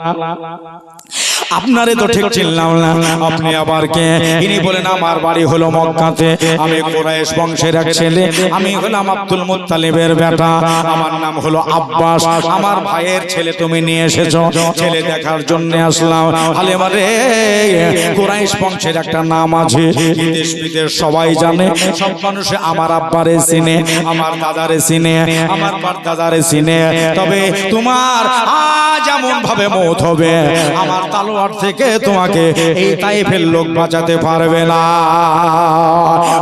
啦啦啦啦啦。আপনারে তো ঠিক চিনলাম না। আপনি আবার কে? ইনি বলেন, আমার বাড়ি হলো মক্কাতে। আমি কোরাইশ বংশের এক ছেলে। আমি হলাম আব্দুল মুত্তালিবের বেটা। আমার নাম হলো আব্বাস। আমার ভাইয়ের ছেলে তুমি নিয়ে এসেছ। ছেলে দেখার জন্য আসলাম। হালেমা রে কোরাইশ বংশের একটা নাম আছে। বিদেশ বিদেশ সবাই জানে। সব মানুষে আমার আব্বারে চিনে, আমার দাদারে চিনে, আমার দাদারে চিনে। তবে তোমার আজ এমন ভাবে মত হবে। আমার তালোয়ার থেকে তোমাকে এই তাইফের লোক বাঁচাতে পারবে না।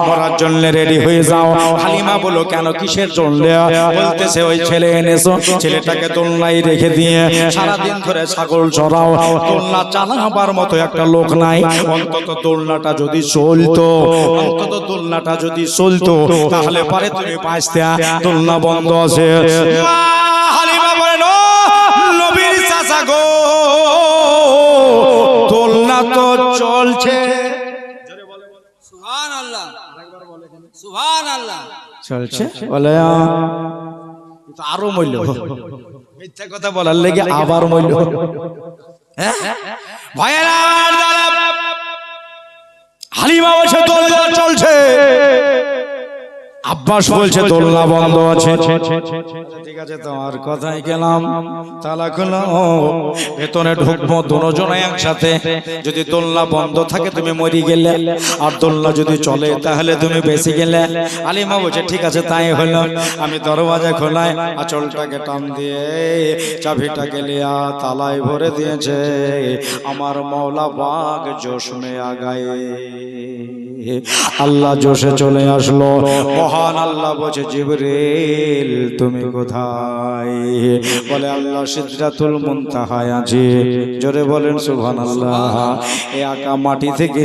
মরার জন্য রেডি হয়ে যাও। হালিমা বলো কেন কিসের জন্য? বলতেছে, ওই ছেলে এনেছো, ছেলেটাকে দোলনায় রেখে দিয়ে সারাদিন ধরে ছাগল চড়াও। দোলনা চালাবার মতো একটা লোক নাই। অন্তত দোলনাটা যদি চলতো, অন্তত দোলনাটা যদি চলতো, তাহলে পরে তুমি বাঁচতে। দোলনা বন্ধ আছে। তো চলছে। চলছে? বলে আরও মূল্য। মিথ্যা কথা বলার লেগে আবার মূল্য। হ্যাঁ? হালিমা বলছে দোলনা চলছে। আব্বাস বলছে দোলনা বন্ধ আছে। ঠিক আছে তোমার কথাই গেলাম। তালা খুলো ভেতরে ঢুকবো দুজনে একসাথে। যদি দোলনা বন্ধ থাকে তুমি মরি গেলে। আর দোলনা যদি চলে তাহলে তুমি বেশি গেলে। আলিমা বলছে ঠিক আছে তাই হলো। আমি দরওয়াজা খোলাই আঁচলটাকে টান দিয়ে চাবিটাকে লিয়া তালায় ভরে দিয়েছে। আমার মৌলা বাগ জোশ মে আগায়ে। আল্লাহ জোশে চলে আসলো। মহান আল্লাহ বলছে, জিবরিল, তুমি কোথায়? বলে, আল্লাহ সিদরাতুল মুনতাহায় আছে। জোরে বলেন, সুবহানাল্লাহ। এই আকা মাটি থেকে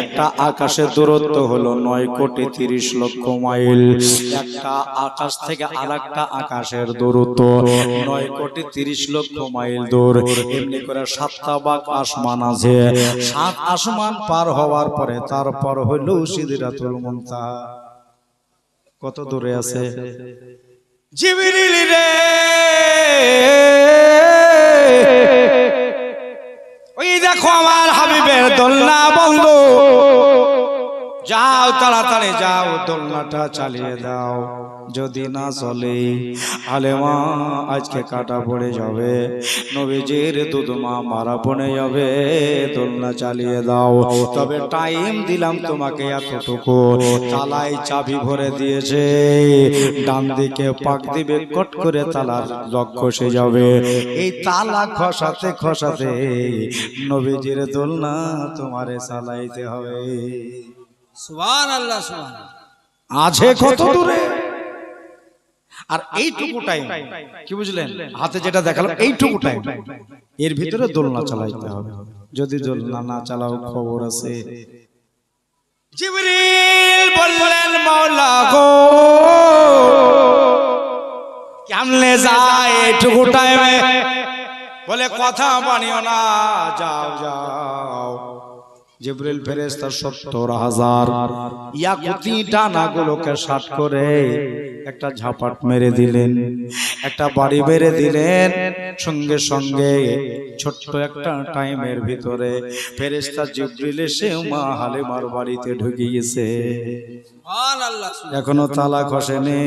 একটা আকাশের দূরত্ব হলো নয় কোটি তিরিশ লক্ষ মাইল। একটা আকাশ থেকে আরেকটা আকাশের দূরত্ব নয় কোটি তিরিশ লক্ষ মাইল দূর। এমনি করে সাতটা বাক আসমান আছে। সাত আসমান পার হওয়ার পরে তারপর হইল সিদরাতুল মুনতাহা। কত দূরে আছে? জিবরিল রে! ওই দেখো আমার হাবিবের দোলনা বন্ধ। যাও তাড়াতাড়ি যাও, দোলনাটা চালিয়ে দাও। যদি না চলে আলেমা আজকে কাটা পড়ে যাবে। নবীজির দুধমা মারা পড়ে যাবে। দোলনা চালিয়ে দাও। তবে টাইম দিলাম তোমাকে এতটুকু। তালাই চাবি ভরে দিয়েছে। ডান দিকে পাক দিবে কট করে তালার লক খসে যাবে। এই তালা খসাতে খসাতে নবীজির দোলনা তোমারে চালাইতে হবে। আল্লাহ আছে কত দূরে? আর এইটুকু টাইম কি বুঝলেন? হাতে যেটা দেখালাম এইটুকু টাইম এর ভিতরে দোলনা চালাইতে হবে। যদি দোলনা না চালাও খবর আছে। জিবরিল বললেন মাওলা গো। কেমনে যায় এইটুকু টাইমে বলে কথা বানিও না যাও যাও। জিব্রিল ফেরেশতা সত্তর হাজার। ইয়াকুতি ডানাগুলোকে ষাট করে একটা ঝাপাট মেরে দিলেন, একটা বাড়ি মেরে দিলেন, সঙ্গে সঙ্গে ছোট্ট একটা টাইমের ভিতরে ফেরেস্তা জিব্রিল এসে মা হালেমার বাড়িতে ঢুকে এখনও তালা খসেনি,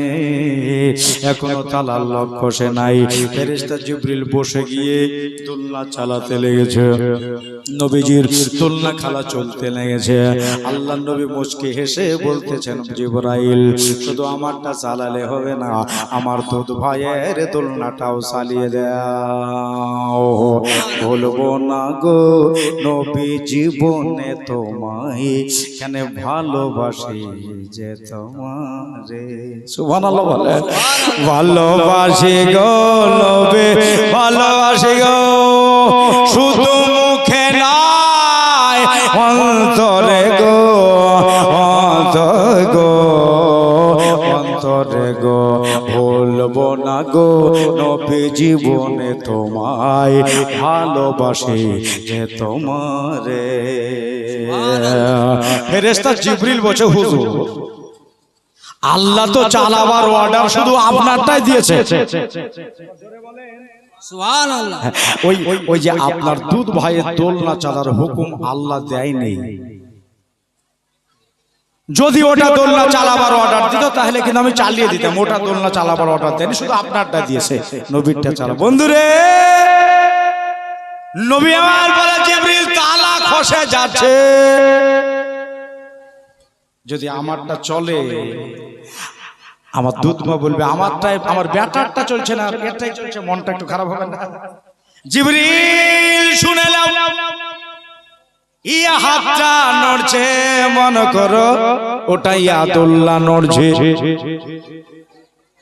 এখনও তালার লক খসে নাই। ফেরেশতা জিব্রিল বসে গিয়ে দোলনা চালাতে লেগেছে। নবীজির দোলনা খালা চলতে লেগেছে। আল্লাহ নবী মুচকে হেসে বলতেছেন, জিব্রাইল, শুধু আমারটা চালালে হবে না, আমার দুধ ভাইয়ের দোলনাটাও চালিয়ে দাও। বলব না গো নবী জীবনে তোমায় কেন ভালোবাসি? যে তোমারে সুবহানাল্লাহ বলে ভালোবাসি গো নবী ভালোবাসি গো শুধু মুখে নাই অন্তরে গো অন্তর অন্তরে গো ভুলবো না গো নবী জীবনে তোমায় ভালোবাসি যে তোমারে। ফেরেশতা জিবরিল বলছে হুজুর আল্লাহ তো চালাবার অর্ডার শুধু আপনারটাই দিয়েছে। ওই ওই যে আপনার দুধ ভাইয়ের দোলনা চালার হুকুম আল্লাহ দেয়নি। যদি ওটা দোলনা চালাবার অর্ডার দিত তাহলে কিন্তু আমি চালিয়ে দিতাম। ওটা দোলনা চালাবার অর্ডার দেয়নি শুধু আপনারটা দিয়েছে নবীরটা চালা বন্ধুরে নবী আমার বলে জিবরিল তালা খসে যাচ্ছে। যদি আমারটা চলে আমার দুধ মা বলবে আমারটাই আমার ব্যাটারটা চলছে না এটাই চলছে মনটা একটু খারাপ হবে না। জিবরিল শুনে নাও। ইয়া হাতটা নড়ছে, মনে করো ওটা ইয়াদুল্লাহ নড়ছে।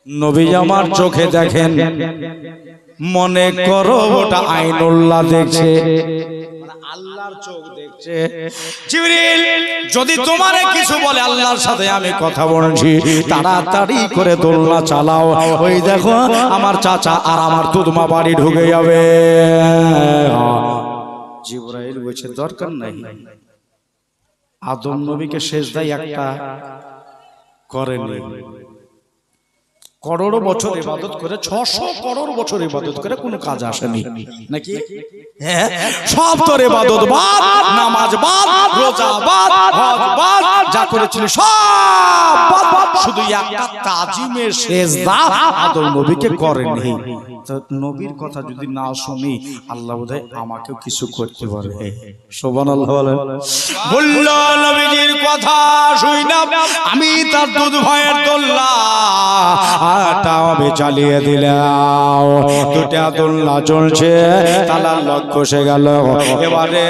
নবী আমার চোখে দেখেন, মনে করো ওটা আইনুল্লাহ দেখছে। আল্লাহর চোখ দেখছে। যদি তোমারে কিছু বলে আল্লাহর সাথে আমি কথা বলছি, তাড়াতাড়ি করে দোলনা চালাও। ওই দেখো, আমার চাচা আর আমার দুধমা বাড়ি ঢুকে যাবে। জিবরাইল বলছে দরকার নাই আদম নবীকে শেষ দেয় একটা করেনি করোড় বছর ইবাদত করে ছশো করোড় বছর ইবাদত করে কোনো কাজ আসেনি নাকি হ্যাঁ, সব তোর ইবাদত বাদ নামাজ বাদ রোজা বাদ হজ বাদ যা করেছিল সব বাদ শুধু একটা তাজিমের সেজদা আদম নবীকে করেনি নবীর কথা যদি না শুনি, আল্লাহ বোধহয় আমাকেও কিছু করতে পারে সুবহানাল্লাহ বলেন। বলল, নবীজির কথা শুই না, আমি তার দুধ ভয়ের দোল্লা আমি চালিয়ে দিলাম। দুটা দোল্লা চলছে তালা লক্ষ্য সে গেল। এবারে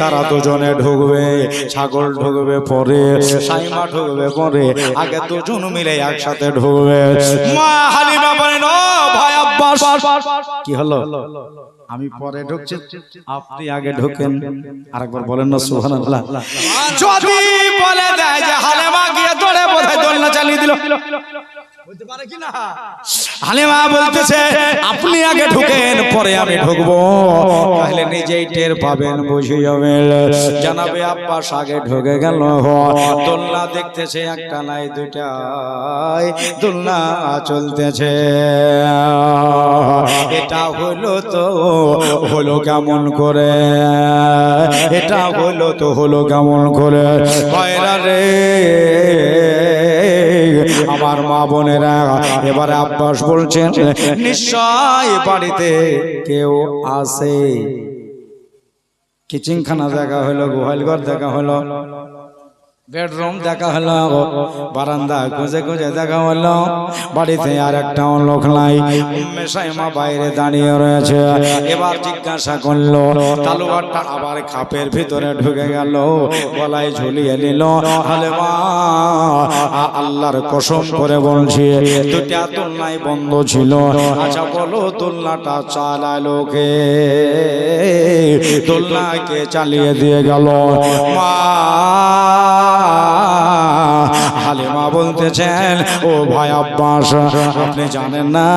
তারা দুজনে ঢুকবে, ছাগল ঢুকবে পরে ঢুকবে পরে, আগে দুজন মিলে একসাথে ঢুকবে। মা হালিমা বলেন ভাই কি হলো? আমি পরে ঢুকছি। আপনি আগে ঢোকেন আরেকবার বলেন না সুবহানাল্লাহ। যদি বলে দেয় যে হালেমা গিয়ে দৌড়ে বোধহয় দোলনা চালিয়ে দিল। আপনি আগে ঢুকেন, পরে আমি ঢুকবো। তাহলে নিজেই টের পাবেন, বুঝে যাবেন। জানাবে আব্বাস আগে ঢুকে গেল। দোলনা দেখতেছে, একটা নাই দুইটাই দোলনা চলতেছে। এটা হলো তো হলো কেমন করে? এটা হলো তো হলো কেমন করে? কয়রা রে মা বোনেরা এবারে আব্বাস বলছেন, নিশ্চয় বাড়িতে কেউ আছে। কিচিংখানা দেখা হলো গোহালঘর দেখা হলো বেডরুম দেখা হলো, বারান্দা খুঁজে খুঁজে দেখা হলো। বাড়িতে আর একটা লোক নাই। উম্মে সাইমা বাইরে দাঁড়িয়ে রয়েছে। এবার জিজ্ঞাসা করল, তালুয়ারটা আবার খাপের ভিতরে ঢুকে গেল। গলায় ঝুলিয়ে নিল হালে আল্লাহর কসম করে বলছি দুটা তুলনাই বন্ধ ছিল। আচ্ছা বলো, তুলনাটা চালালো কে তুলনাকে চালিয়ে দিয়ে গেল? মা হালিমা বলতেছেন, ও ভাই আব্বাস, আপনি জানেন না,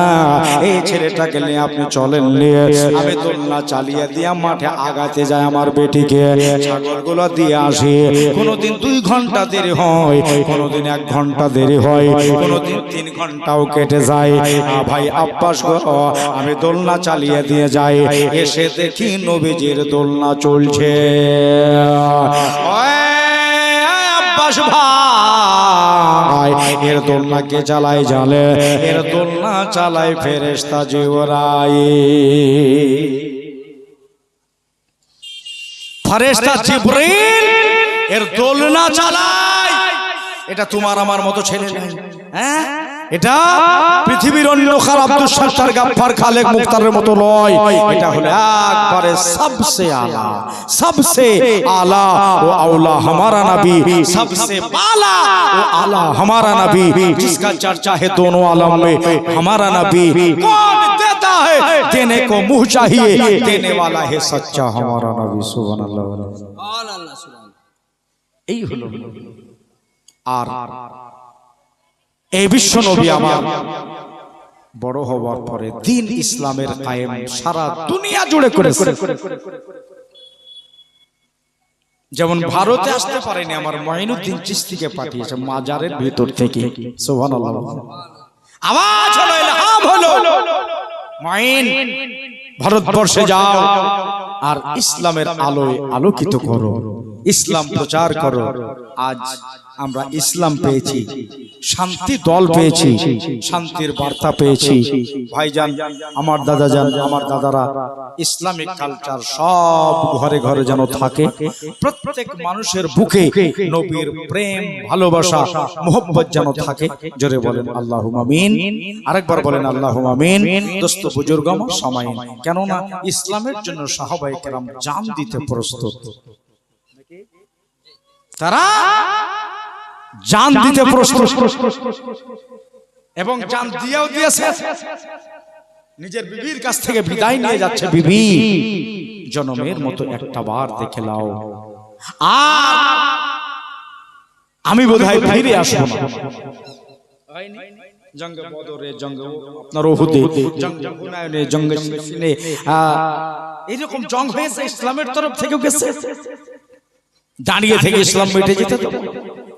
এই ছেলেটাকে নিয়ে আপনি চলেন নিয়ে আমি দোলনা চালিয়ে দিয়ে মাঠে আগাতে যায় আমার বেটিকে। ছাগলগুলো দিয়ে আসি। কোনোদিন দুই ঘণ্টা দেরি হয়, কোনোদিন এক ঘণ্টা দেরি হয়, কোনোদিন তিন ঘন্টাও কেটে যায়। ভাই আব্বাস আমি দোলনা চালিয়ে দিয়ে যাই। এসে দেখি নবীজির দোলনা চলছে। আব্বাস ভাই। এর দোলনা কে জালে? এর দোলনা চালাই ফেরেস্তা জিওরাই ফেরেস্তা জিবরিল এর দোলনা চালায়। এটা তোমার আমার মতো ছেলে হ্যাঁ? এটা পৃথিবীর অন্য খার আব্দুল সত্তার গাফফার খালেক মুখতারের মতো নয় এটা হলো একবারে সবসে আলা सबसे आला वो औला हमारा नबी सबसे बाला वो आला हमारा नबी जिसका चर्चा है दोनों आलम में हमारा नबी कौन देता है देने को मुंह चाहिए देने वाला है सच्चा हमारा नबी सुबह अल्लाह সুবহান আল্লাহ সুবহান এই হলো আর এই বিশ্ব নবী আমার। বড় হওয়ার পরে দিন ইসলামের কায়েম সারা দুনিয়া জুড়ে করেছে। যেমন ভারতে আসতে পারেনি আমার মঈনুদ্দিন চিস্তিকে পাঠিয়েছে মাজারের ভিতর থেকে। সুবহানাল্লাহ। আওয়াজ হলো ইলহাম হলো। ভারতবর্ষে যাও আর ইসলামের আলোয় আলোকিত করো। ইসলাম প্রচার করো। আজ আমরা ইসলাম পেয়েছি, শান্তি দল পেয়েছি, শান্তির বার্তা পেয়েছি। ভাইজান, আমার দাদা যান আমার দাদারা, ইসলামিক কালচার সব ঘরে ঘরে যেন থাকে। প্রত্যেক মানুষের বুকে নবীর প্রেম, ভালোবাসা, মোহব্বত যেন থাকে। জোরে বলেন আল্লাহ আমিন। আরেকবার বলেন আল্লাহ আমিন। দোস্ত বুজুর্গ সময় কেননা ইসলামের জন্য সাহাবাই কেরাম জান দিতে প্রস্তুত। তারা জান দিতে প্রস্তুত এবং জান দিয়েও দিয়েছে। নিজের বিবির কাছ থেকে বিদায় নিয়ে যাচ্ছে বিবি। জনমের মতো একটা বার দেখে লাও আর আমি বোধহয় ফিরে আসব না। জঙ্গ বদরে জঙ্গ আপনার ওহুদে জঙ্গ হুনায়নে জঙ্গ সিনে এইরকম জং হয়েছে ইসলামের তরফ থেকেও গেছে। দাঁড়িয়ে থেকে ইসলাম মিটে যেতে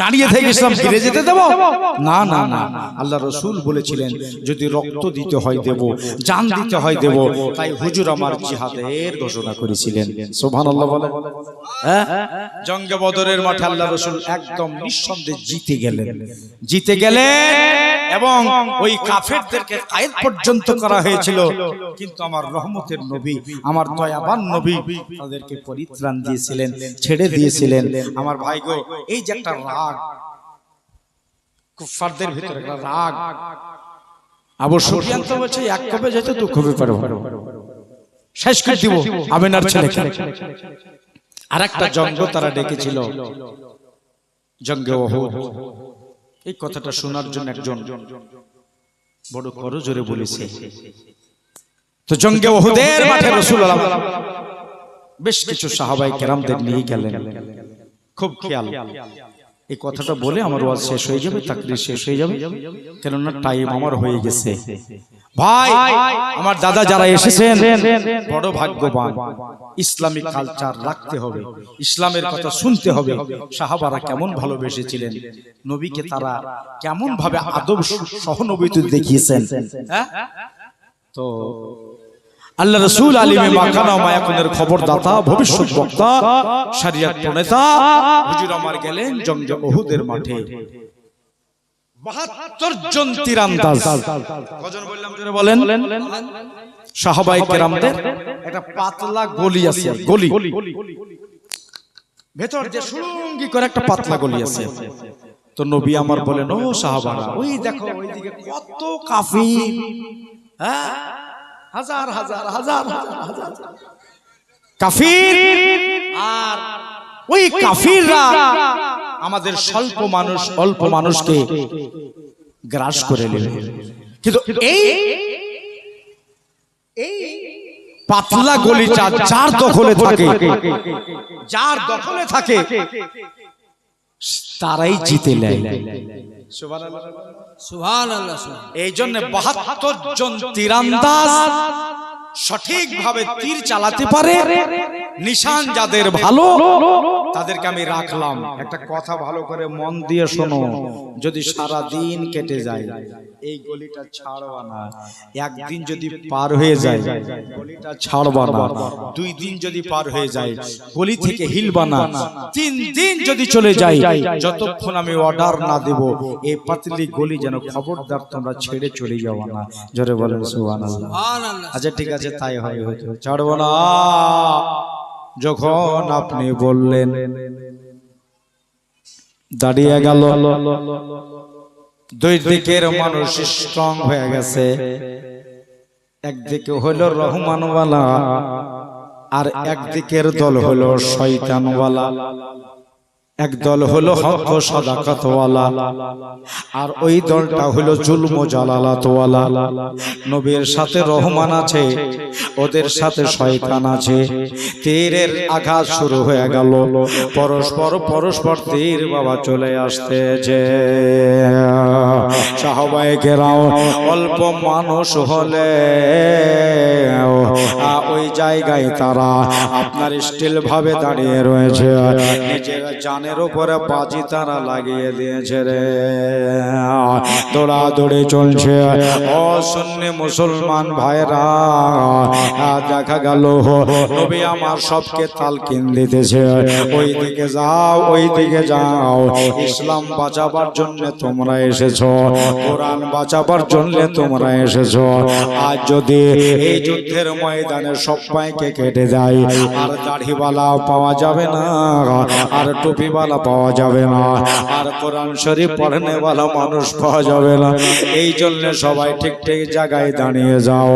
দাঁড়িয়ে থেকে ইসলাম ফিরে যেতে দেবো? না না না। আল্লাহ রসুল বলেছিলেন যদি রক্ত দিতে হয় দেব জান দিতে হয় দেব তাই হুজুর আমার জিহাদের ঘোষণা করেছিলেন। সোভান আল্লাহ বলে হ্যাঁ? জঙ্গে বদরের মাঠে আল্লাহ রসুল একদম নিঃসন্দেহে জিতে গেলেন। জিতে গেলেন এবং ওই কাফেরদেরকে কায়েদ পর্যন্ত করা হয়েছিল। কিন্তু আমার রহমতের নবী আমার দয়াবান নবী তাদেরকে পরিত্রাণ দিয়েছিলেন ছেড়ে দিয়েছিলেন। আমার ভাই গো এই যে একটা রাগ। কুফারদের ভিতরে রাগ। আবু সুফিয়ান তো বলছে এক কবে যেতে শেষ করে দিব আমিনার ছেলেকে আর একটা জঙ্গ তারা ডেকেছিল। জঙ্গে এই কথাটা শোনার জন্য একজন বড় করো জোরে বলেছে। তো জঙ্গে ওহুদের মাঠে রসুল্লাহ বেশ কিছু সাহাবাই কেরামদের নিয়ে গেলেন। খুব খেয়াল। এই কথাটা বলে আমার ওয়াজ শেষ হয়ে যাবে তাকরির শেষ হয়ে যাবে। কেননা টাইম আমার হয়ে গেছে। ভাই, আমার দাদা যারা এসেছেন, বড় ভাগ্যবান। ইসলামিক কালচার রাখতে হবে, ইসলামের কথা শুনতে হবে। সাহাবারা কেমন ভালোবেসেছিলেন? নবীকে তারা কেমন ভাবে আদব সহানুভূতি দেখিয়েছেন? হ্যাঁ? তো আল্লাহ রসুল আলিমে মাকানা মায়াকুনের খবর দাতা ভবিষ্যৎ বক্তা শরিয়ত প্রণেতা হুজুর আমার গেলেন জঙ্গে ওহুদের মাঠে। বাহাত্তর জন তীরান্দাজ। কজন বললাম বলেন? সাহাবাই কেরামদের একটা পাতলা গলি আছে গলি। ভেতর যে সুরঙ্গি করে একটা পাতলা গলি আছে। তো নবী আমার বলেন ও সাহাবারা ওই দেখো ওইদিকে কত কাফির হ্যাঁ? হাজার হাজার হাজার কাফির। আর ওই কাফিররা আমাদের স্বল্প মানুষ অল্প মানুষকে গ্রাস করে নিল। কিন্তু এই এই পাতলা গলিটা যার দখলে থাকে যার দখলে থাকে তারাই জিতে নেয়। এই জন্য বাহাত্তর জন তীরান্দাজ সঠিক ভাবে তীর চালাতে পারে নিশান যাদের ভালো তাদেরকে আমি রাখলাম। একটা কথা ভালো করে মন দিয়ে শোনো যদি সারা দিন কেটে যায় এই গলিটা ছাড়বা না। একদিন যদি পার হয়ে যায় গলিটা ছাড়বা না। দুই দিন যদি পার হয়ে যায় গলি থেকে হিলবা না। তিন দিন যদি চলে যায় যতক্ষণ আমি অর্ডার না দেব এই পাতলি গলি যেন খবরদার তোমরা ছেড়ে চলে যাওয়া না। জোরে বলেন সুহান আচ্ছা ঠিক আছে তাই হয় হয়তো ছাড়বো না। যখন আপনি বললেন দাঁড়িয়ে গেল। দুই দিকের মানুষ স্ট্রং হয়ে গেছে। একদিকে হলো রহমানওয়ালা আর একদিকের দল হলো শয়তানওয়ালা। এক দল হলো হক সাদাকাতওয়ালা, আর ওই দলটা হলো জুলম জালালাতওয়ালা। নবীর সাথে রহমান আছে, ওদের সাথে শয়তান আছে। তীরের আঘাত শুরু হয়ে গেল, পরস্পর পরস্পর তীর বাবা চলে আসতেছে। সাহবায়ে কেরাম অল্প মানুষ হলে ওই জায়গায় তারা আপনার স্টিল ভাবে দাঁড়িয়ে রয়েছে। নিজের জানের উপরে বাজি তারা লাগিয়ে দিয়েছে রে। দৌড়াদৌড়ি চলছে। ও সুন্নি মুসলমান ভাইরা দেখা গেল, নবী আমার সবকে তালকিন দিতেছে। ওই দিকে যাও ওই দিকে যাও। ইসলাম বাঁচাবার জন্য তোমরা এসেছ। কোরআন বাঁচাবার জন্য তোমরা এসেছ। আজ যদি এই যুদ্ধের ময়দানে সবাইকে কেটে যায় আর দাড়িওয়ালা পাওয়া যাবে না, আর টুপিওয়ালা পাওয়া যাবে না। আর কোরআন শরীফ পড়নেওয়ালা মানুষ পাওয়া যাবে না। এই জন্য সবাই ঠিক ঠিক জায়গায় দাঁড়িয়ে যাও।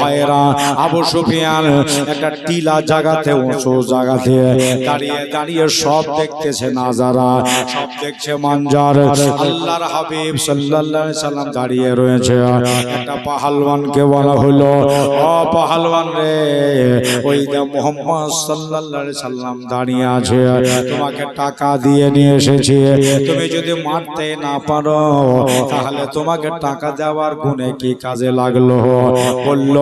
ভাইরা আবু সুফিয়ান একটা টিলা জায়গাতে উঁচু জায়গাতে দাঁড়িয়ে দাঁড়িয়ে সব দেখতেছে নাজারা। সব দেখছে মানজার। আল্লাহর হাবিব সাল্লাল্লাহু সাল্লাম দাঁড়িয়ে রয়েছে। একটা পাহালওয়ানকে বলা হলো, ও পাহালওয়ান রে, ওই মোহাম্মদ সাল্লাল্লাহু সাল্লাম দাঁড়িয়ে আছে। তোমাকে টাকা দিয়ে নিয়ে এসেছি। তুমি যদি মারতে না পারো, তাহলে তোমাকে টাকা দেওয়ার গুণে কি কাজে লাগল? বলল,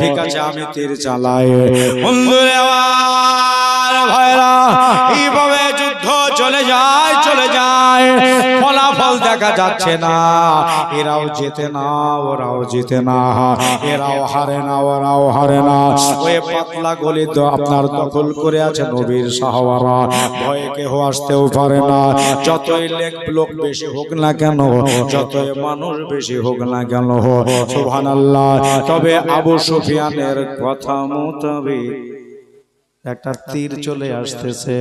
ঠিক আছে, আমি তীর চালাই। বন্ধু আমার ভাইরা, এইভাবে চলে যায় চলে যায়। ফলাফল দেখা যাচ্ছে না। এরাও জেতে না, ওরাও জিতে না। এরাও হারে না, ওরাও হারে না। ওই পাতলা গলি তো আপনার দখল করে আছে নবীর সাহাবারা। ভয়ে কেহ আসতেও পারে না। যতই লেখ লোক বেশি হোক না কেন, যতই মানুষ বেশি হোক না কেন, সুবহানাল্লাহ। তবে আবু সুফিয়ানের কথা মোতাবেক একটা তীর চলে আসতেছে।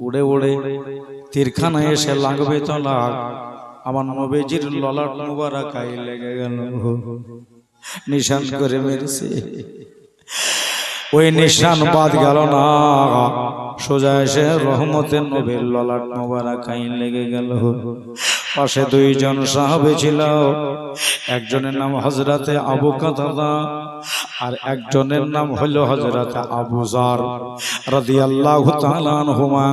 উড়ে উড়ে তীরখানা এসে লাগবে তো লাগ আমার নবীজির ললাট মুবারাকাই লেগে গেল। নিশান করে মেরেছে। ওই নিশান বাদ গেল না। সোজা এসে রহমতের নবীর ললাট মুবারাকাই লেগে গেল। পাশে দুইজন সাহাবে ছিল। একজনের নাম হজরতে আবু কাতাদা আর একজনের নাম হলো হজরত আবু জার রাদিয়াল্লাহু তাআলা আনহুমা।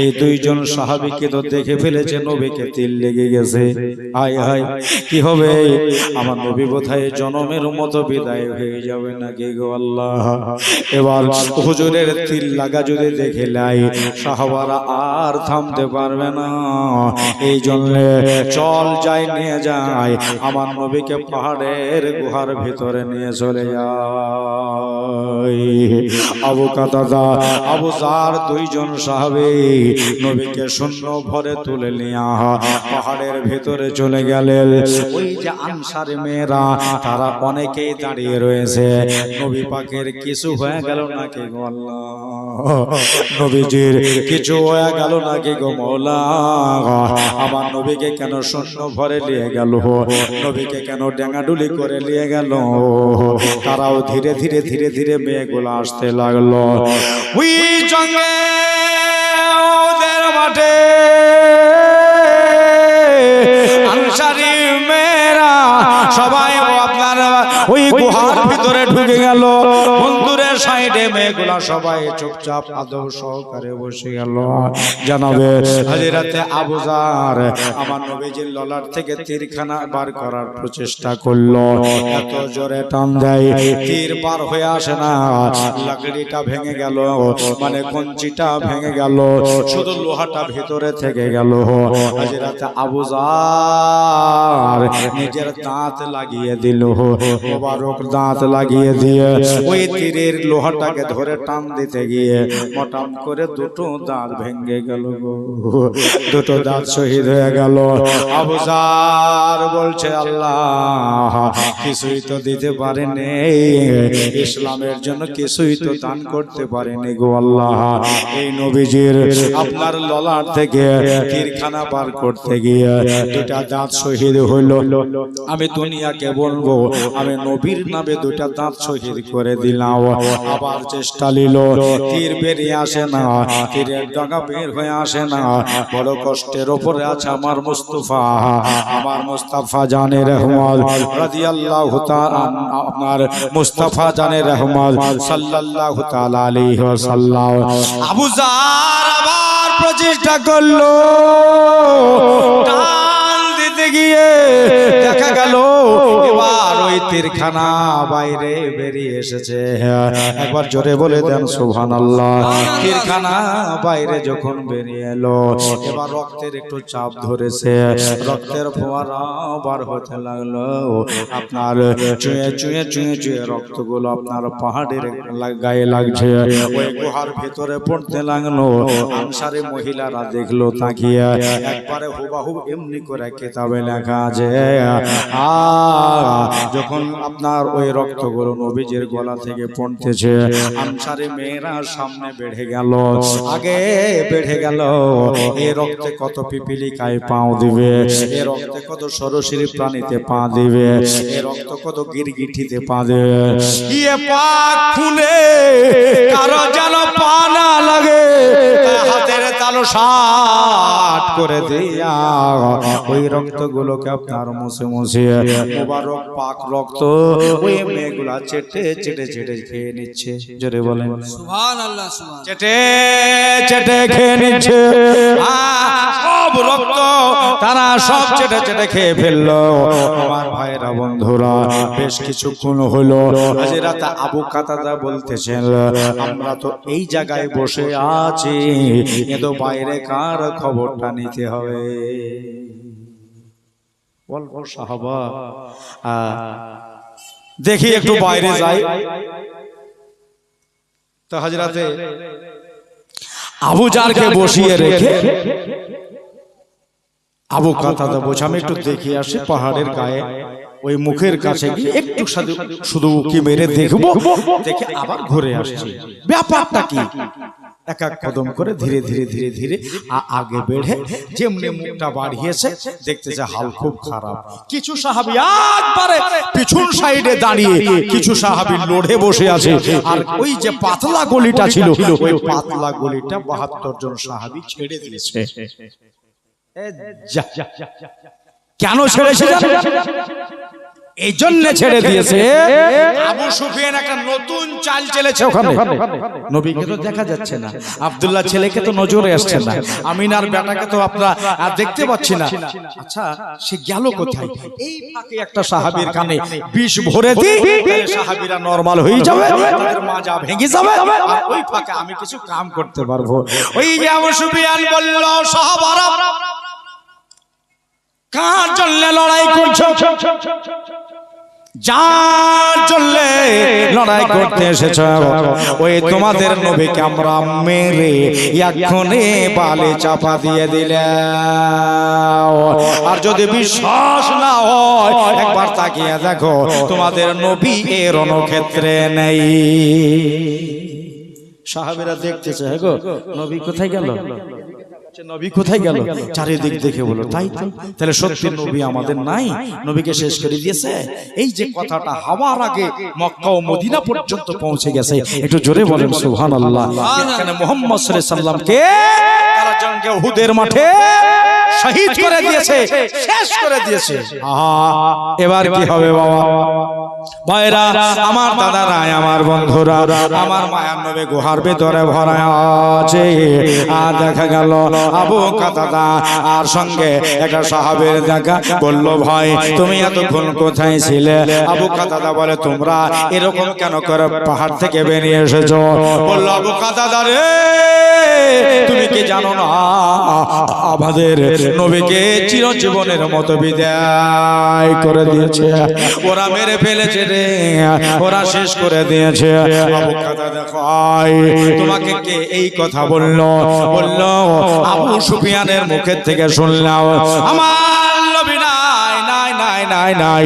এই দুইজন সাহাবীকে তো দেখে ফেলেছে নবীকে তিল লেগে গেছে। হায় হায় কি হবে? আমার নবী বোধহয় জনমের মতো বিদায় হয়ে যাবে নাকি গো আল্লাহ? এবার হুজুরের তিল লাগা যদি দেখে লাই সাহাবারা আর থামতে পারবে না। এই জন্য চল যাই নিয়ে যায় আমার নবীকে পাহাড়ের গুহার ভিতরে নিয়ে চলে যায় আবু কাতাদা, আবু জার দুইজন সাহাবে নবীকে শূন্য ভরে তুলে নিয়ে পাহাড়ের ভেতরে চলে গেলেন। ওই যে আনসারে মেয়েরা, তারা অনেকেই দাঁড়িয়ে রয়েছে। নবী পাকের কিছু হয়ে গেল নাকি নবীজির কিছু হয়ে গেল নাকি গো মৌলা? আমার নবীকে কেন শূন্য ভরে নিয়ে গেল? নবীকে কেন ডেঙ্গাডুলি করে নিয়ে গেল? তারাও ধীরে ধীরে ধীরে ধীরে মেয়েগুলো আসতে লাগল। ওদের মাঠে সবাই আপনার ওই গুহার ভিতরে ঢুকে গেল। সাইডে মেয়েগুলা সবাই চুপচাপ আদৌ সহকারে বসে গেল। জানাবে হাজিরাতে আবুজার আমার নবীজির ললার থেকে তীরখানা বার করার প্রচেষ্টা করল। এত জোরে টান দেয়, তীর পার হয়ে আসে না। লাকড়িটা ভেঙে গেল মানে কঞ্চিটা ভেঙে গেল, শুধু লোহাটা ভিতরে থেকে গেল। হাজিরাতে আবুজার নিজের দাঁত লাগিয়ে দিল, মোবারক দাঁত লাগিয়ে দিয়ে ওই তীরের লোহাটাকে ধরে টান দিতে গিয়ে মটাম করে দুটো দাঁত ভেঙে গেল গো। দুটো দাঁত শহীদ হয়ে গেল। আবুজার বলছে, আল্লাহ, কিছুই তো দিতে পারেনি। ইসলামের জন্য কিছুই তো দান করতে পারেনি গো আল্লাহ। এই নবীজির আপনার ললার থেকে তীরখানা পার করতে গিয়ে দুটা দাঁত শহীদ হইল। আমি দুনিয়াকে বলব, আমি নবীর নামে দুটা দাঁত শহীদ করে দিলাম। আবার চেষ্টা নিল তীর বেরিয়ে আসে না তীরের ডগা বের হয়ে আসে না। বড় কষ্টের ওপরে আছে আমার মুস্তফা। আমার মুস্তাফা জানে রহমান রাদিয়াল্লাহু তাআলা আপনার মুস্তাফা জানে রহমান সাল্লাল্লাহু তাআলা আলাইহি ওয়াসাল্লাম। আবু জার আবার প্রচেষ্টা করল। দিতে গিয়ে দেখা গেল এবার ওই তীরখানা বাইরে বেরিয়ে এসেছে। একবার জোরে বলে দেন সুবহান আল্লাহ তীরখানা বাইরে যখন বেরিয়ে এলো এবার রক্তের একটু চাপ ধরেছে। রক্তের ফোয়ারা বার হতে লাগল। আপনার চুয়ে চুয়ে চুয়ে চুয়ে রক্তগুলো আপনার পাহাড়ের গায়ে লাগছে। ওই গুহার ভেতরে পড়তে লাগল। আনসারে মহিলারা দেখল তাকিয়ে। একবারে হুবাহুব এমনি করে কেতাবে লেখা আছে? যখন আপনার ওই রক্তগুলো নবীজির গলা থেকে পড়তেছে আনসারে মেয়েরা সামনে বেড়ে গেল। আগে বেড়ে গেল। এই রক্তে কত পিপিলি পিপিলিকায় পাও দিবে? এ রক্তে কত সরসিরি প্রাণীতে পা দিবে? এ রক্ত কত গিরগিটিতে পা দেবে? ইয়ে পাক খুলে কারও যেন পা না লাগে হাতের তালো সাট করে দিয়া ওই রক্তগুলোকে আপনার মুছে মুছে মোবারক পাক রক্ত ওই মেয়েগুলা চেটে চেটে চেটে খেয়ে নিচ্ছে। জোরে বলেন। সুবহান আল্লাহ সুবহান চেটে চেটে খেয়ে নিচ্ছে। সব রক্ত তারা সব চেটে চেটে খেয়ে ফেলল। আমার ভাইরা বন্ধুরা বেশ কিছুক্ষণ হলো। হাজিরাতা আবু কাতাদা বলতেছেন আমরা তো এই জায়গায় বসে আছি। কিন্তু বাইরে কার খবরটা নিতে হবে? সাহাবা। দেখি একটু বাইরে যাই। তো হাজরাতে আবু জারকে বসিয়ে রেখে আবু কাতাদা বোঝা আমি একটু দেখি আসি পাহাড়ের গায়ে। ওই মুখের কাছে গিয়ে একটু শুধু শুধু উকি মেরে দেখব দেখে আবার ঘুরে আসছি ব্যাপারটা কি? এক এক কদম করে ধীরে ধীরে ধীরে ধীরে আগে বেড়ে যেমনি মুখটা বাড়িয়েছে দেখতেছে হাল খুব খারাপ। কিছু সাহাবি একবারে পিছন সাইডে দাঁড়িয়ে কিছু সাহাবি লড়ে বসে আছে। আর ওই যে পাতলা গলিটা ছিল ওই পাতলা গলিটা বাহাত্তর জন সাহাবি ছেড়ে দিয়েছে। যা, যা, যা, যা, যা। কেন ছেড়েছে? এই জন্য ছেড়ে দিয়েছে। আবু সুফিয়ান একটা নতুন চাল চলেছে ওখানে। নবীকে তো দেখা যাচ্ছে না। আব্দুল্লাহ ছেলেকে তো নজরে আসছে না। আমিনার বেটাকে তো আপনারা আর দেখতে পাচ্ছি না। আচ্ছা সে গেল কোথায়? এই ফাঁকে একটা সাহাবীর কানে বিষ ভরে দি সাহাবীরা নরমাল হয়ে যাবে। তাদের মাজা ভেঙে যাবে। আর ওই ফাঁকে আমি কিছু কাম করতে পারব। ওই যে আবু সুফিয়ান বলল সাহাবারা কার জন্য লড়াই করছ? যার জন্য লড়াই করতে এসেছ। ওই তোমাদের নবীকে আমরা মেরে এক্ষণে বালে চাপা দিয়ে দিলে। আর যদি বিশ্বাস না হয় একবার তাকিয়ে দেখো তোমাদের নবী এ রণক্ষেত্রে নেই। সাহাবেরা দেখতেছে হ্যাঁ গো নবী কোথায় গেল? নবী কোথায় গেল? চারিদিক দেখে বলো তাই তো। তাহলে সত্যি নবী আমাদের নাই। নবীকে শেষ করে দিয়েছে। এই যে কথাটা হওয়ার আগে মক্কা ও মদিনা পর্যন্ত পৌঁছে গেছে একটু জোরে বলেন সুবহান আল্লাহ এখানে মোহাম্মদ সাল্লামকে তারা জঙ্গে উহুদের মাঠে শহীদ করে দিয়েছে শেষ করে দিয়েছে। এবার কি হবে বাবা? ভাইরা, আমার দাদারা, আমার বন্ধুরা, আমার মায়ার নবে গুহার ভিতরে ভরা আছে। আর দেখা গেল আবু কাতাদা, আর সঙ্গে একটা সাহাবের দেখা বলল, ভাই, তুমি এতক্ষণ কোথায় ছিলে? আবু কাতাদা বলে, তোমরা এরকম কেন করে পাহাড় থেকে বেরিয়ে এসেছ? বলল, আবু কাতাদা রে তুমি কি জানো না? আমাদের নবীকে চিরজীবনের মতো বিদায় করে দিয়েছে। ওরা মেরে ফেলেছে রে। ওরা শেষ করে দিয়েছে। তোমাকে কে এই কথা বলল? বলল, আবু সুফিয়ানের মুখের থেকে শুনলাম, আমার নাই নাই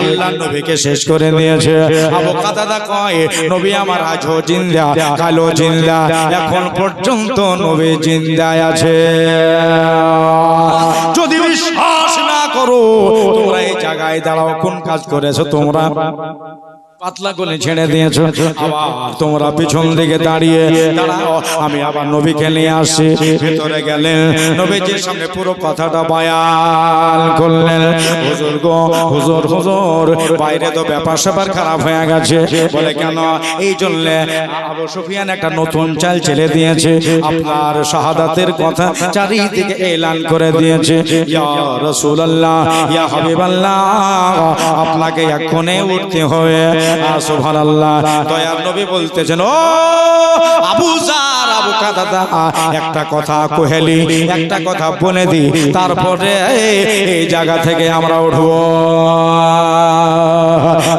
আল্লাহ নবীকে শেষ করে নিয়েছে। আবু কাতাদা কয়, নবী আমার আজও জিন্দা কালো জিন্দা, এখন পর্যন্ত নবী জিন্দায় আছে। যদি বিশ্বাস না করো, তোমরা এই জায়গায় দাঁড়াও, কোন কাজ করেছ তোমরা? পাতলা করে ছেড়ে দিয়েছ। আবার তোমরা পিছন দিকে দাঁড়িয়ে আমি আবার নবীকে নিয়ে আসি ভিতরে গেলেন। নবীজির সামনে পুরো কথাটা বয়ান করলেন। হুজুর গো হুজুর হুজুর বাইরে তো ব্যাপার স্যাপার খারাপ হয়ে গেছে। বলে কেন? এই জন্য আবু সুফিয়ান একটা নতুন চাল ছেড়ে দিয়েছে। আপনার শাহাদাতের কথা চারিদিকে এলান করে দিয়েছে। ইয়া রাসূলুল্লাহ ইয়া হাবিবাল্লাহ আপনাকে এক্ষণে উঠতে হবে। নবী একটা কথা কহেলি, একটা কথা বলে দি, তারপরে এই জায়গা থেকে আমরা উঠবো।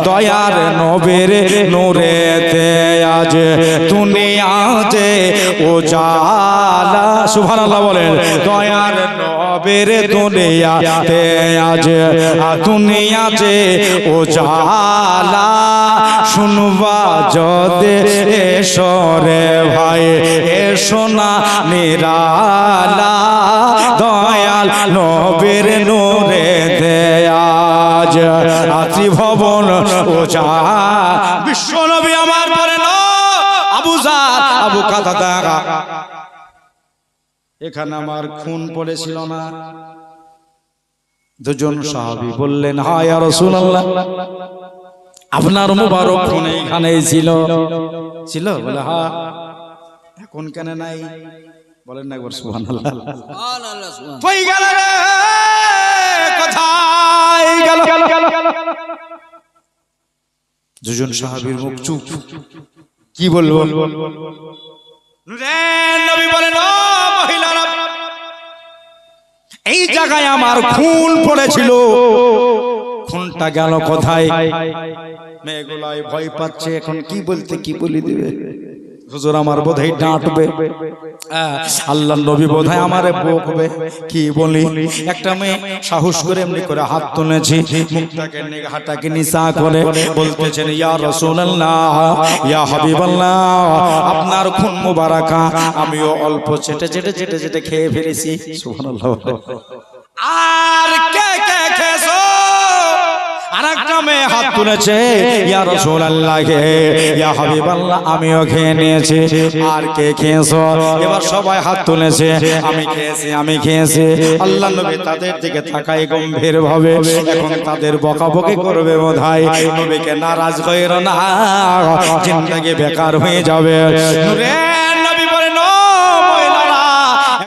দয়ার নবীর নূরেতে আজ দুনিয়াতে ও জালা সুবহানাল্লাহ বলেন, দয়ার নবীর দুনিয়াতে আজ দুনিয়াতে ও জালা শুনবা যদি এসরে ভাই, এসো না নিরালা। দয়াল নবীর নূরে দেয়াজ ত্রিভবন ওজা বিশ্ব নবী আমার পরে আবু জার, আবু কাতাদা। এখানে আমার খুন পড়েছিল না। দুজন সাহাবি বললেন হায় রাসূলুল্লাহ। আপনার মুবারক খুন এইখানেই ছিল। ছিল। বলে হ্যাঁ এখন কেন নাই? বলেন না একবার সুবহানাল্লাহ। সুবহান আল্লাহ সুবহান কই গেল রে কোথায় গেল? দুজন সাহাবীর মুখ চুপ। কি বলব? এই জায়গায় আমার খুন পড়েছিল। খুনটা গেল কোথায়? মেয়েগুলাই ভয় পাচ্ছে, এখন কি বলতে, কি বলি দিবে? হুজুর আমার বোধহয় ডাঁটবে। আল্লাহ নবী বোধহয় আমারে বকবে। কি বলি? একটা মেয়ে সাহস করে এমনি করে হাত তুলেছি মুখটাকে নিগাহটাকে নিচা করে বলতেছেন ইয়া রাসূলুল্লাহ ইয়া হাবিবাল্লাহ আপনার খুন মুবারাকা আমিও অল্প চেটে চেটে চেটে চেটে খেয়ে ফেলেছি। সুবহানাল্লাহ। আর কে কে খেয়েছো? আর একটা মেয়ে হাত তুলেছে। ইয়া রাসূলুল্লাহ ইয়া হাবিবাল্লাহ আমিও খেয়ে নিয়েছি। আর কে খেয়েছো? এবার সবাই হাত তুলেছে। আমি খেয়েছি আমি খেয়েছি। আল্লাহ নবী তাদের দিকে তাকাই গম্ভীর ভাবে এখন তাদের বকাবকি করবে বোধহয়। নবীকে নারাজ হইর না। জিন্দেগি বেকার হয়ে যাবে। নূরে!